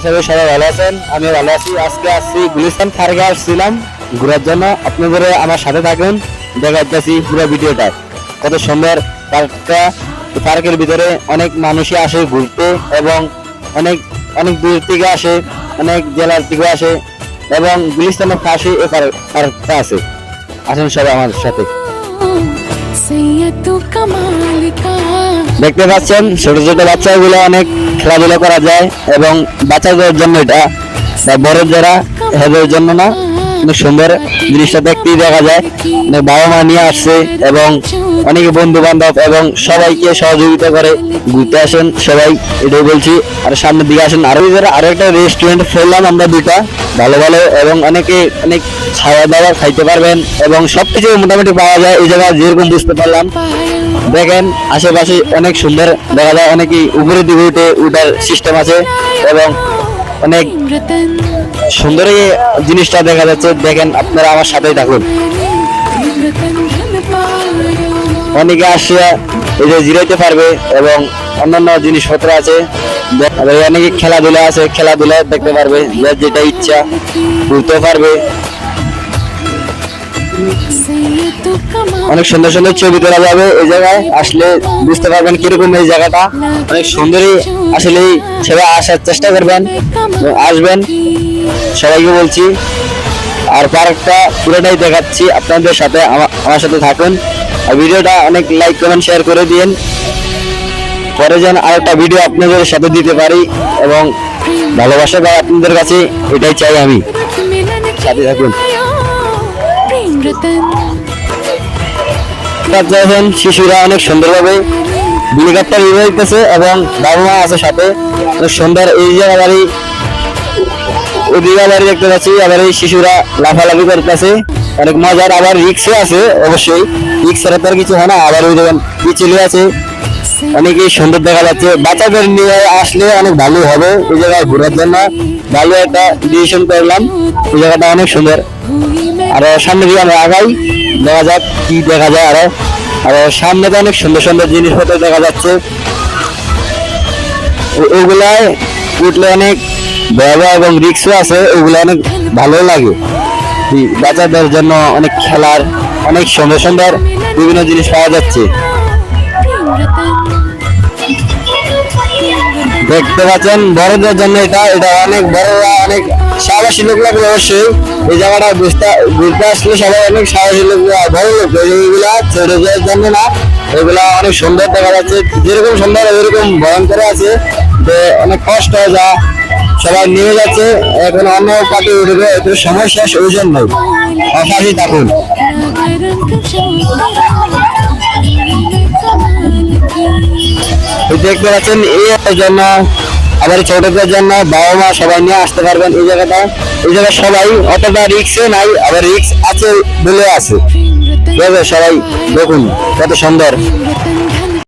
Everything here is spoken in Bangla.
আশা করি সবাই ভালো আছেন আমি ভালো আছি। আজকে আসছি গুলিস্তান ফার্গে আসছিলাম ঘোরার জন্য। আপনাদের আমার সাথে থাকুন দেখাচ্ছি পুরো ভিডিওটা। কত সুন্দর পার্কটা। পার্কের ভিতরে অনেক মানুষই আসে ঘুরতে এবং অনেক অনেক দূর থেকে আসে, অনেক জেলার থেকে আসে এবং গুলিস্তানের পাশে এ পার্কটা আছে। আসুন সবাই আমাদের সাথে। দেখতে পাচ্ছেন, ছোট ছোট বাচ্চাগুলো অনেক খেলাধুলা করা যায় এবং বাচ্চাদের জন্য এটা বড় যারা এদের জন্য না। অনেক সুন্দর জিনিসটা দেখতেই দেখা যায়। বাবা মা নিয়ে আসছে এবং অনেক বন্ধু বান্ধব এবং সবাইকে সহযোগিতা করে ঘুরতে আসেন সবাই, এটাই বলছি। আর সামনের দিকে আসেন আরও আরও একটা রেস্টুরেন্ট ফেললাম আমরা দুটা ভালো ভালো এবং অনেকে অনেক খাওয়া দাওয়া খাইতে পারবেন এবং সব কিছু মোটামুটি পাওয়া যায়, এই জায়গায় যেরকম বুঝতে পারলাম। দেখেন, আশেপাশে অনেক সুন্দর দেখা যায় অনেকে উপরে দিকে উঠে উঠার সিস্টেম আছে এবং অনেক সুন্দর এই জিনিসটা দেখা যাচ্ছে। দেখেন আপনারা আমার সাথেই থাকুন। অনেকে আসিয়া এই যে জিরাইতে পারবে এবং অন্যান্য জিনিসপত্র আছে। অনেকে খেলাধুলা আছে, খেলাধুলা দেখতে পারবে, যার যেটা ইচ্ছা ঘুরতে পারবে। অনেক সুন্দর সুন্দর ছবি তোলা যাবে এই জায়গায়, আসলে বুঝতে পারবেন কীরকম এই জায়গাটা। অনেক সুন্দরই আসলে সেবা আসার চেষ্টা করবেন আসবেন। সবাইকে বলছি, আর পার্কটা পুরোটাই দেখাচ্ছি আপনাদের সাথে আমার সাথে থাকুন। আর ভিডিওটা অনেক লাইক কমেন্ট শেয়ার করে দিন পরে যেন আর একটা ভিডিও আপনাদের সাথে দিতে পারি এবং ভালোবাসা পাই আপনাদের কাছে, এটাই চাই আমি। সাথে থাকুন। দেখেন শিশুরা অনেক সুন্দরভাবে হেলিকপ্টার ইয়ে এবং বাবা মা আছে সাথে। সুন্দর এই জায়গা বাড়ি ওদিকে আবার দেখতে পাচ্ছি, আবার এই শিশুরা লাফালাফি করতেছে। অনেক মজার, আবার রিক্সও আছে অবশ্যই। রিক্স ছাড়া তো আর কিছু হয় না, আবার ওই দেখেন পিচিলি আছে। অনেকেই সুন্দর দেখা যাচ্ছে। বাচ্চাদের নিয়ে আসলে অনেক ভালো হবে ওই জায়গায় ঘোরার জন্য। ভালো একটা ডিসিশন করলাম। ওই জায়গাটা অনেক সুন্দর। আর সামনে দিয়ে আমরা আগাই। দেখা যাক কি দেখা যায় আরও। আর সামনে তো অনেক সুন্দর সুন্দর জিনিসপত্র দেখা যাচ্ছে। ওগুলায় উঠলে অনেক ভয়াবহ এবং রিক্সও আছে, ওগুলো অনেক ভালো লাগে। বাচ্চাদের জন্য অনেক খেলার, অনেক সুন্দর সুন্দর বিভিন্ন জিনিস পাওয়া যাচ্ছে। দেখতে পাচ্ছেন, বড়দের জন্য এটা এটা অনেক বড়রা অনেক সাহসী লোক লাগবে অবশ্যই। এই জায়গাটা বুঝতে বুঝতে আসলে সবাই অনেক সাহসী লোক, বড় লোক এইগুলা ছোটদের জন্য না, এগুলা অনেক সুন্দর দেখা যাচ্ছে। যেরকম সুন্দর, ওইরকম ভয়ঙ্কর আছে, যে অনেক কষ্ট যা সবাই নিয়ে যাচ্ছে, এখন অন্য পাটি উঠবে, একটু সময় শেষ ওই জন্য অফারই থাকুন। দেখতে পাচ্ছেন, এই জন্য, আবার ছোটদের জন্য বাবা মা সবাই নিয়ে আসতে পারবেন এই জায়গাটা। এই জায়গা সবাই, অতটা রিক্সে নাই, আবার রিক্স আছে বলে আছে। সবাই দেখুন, কত সুন্দর।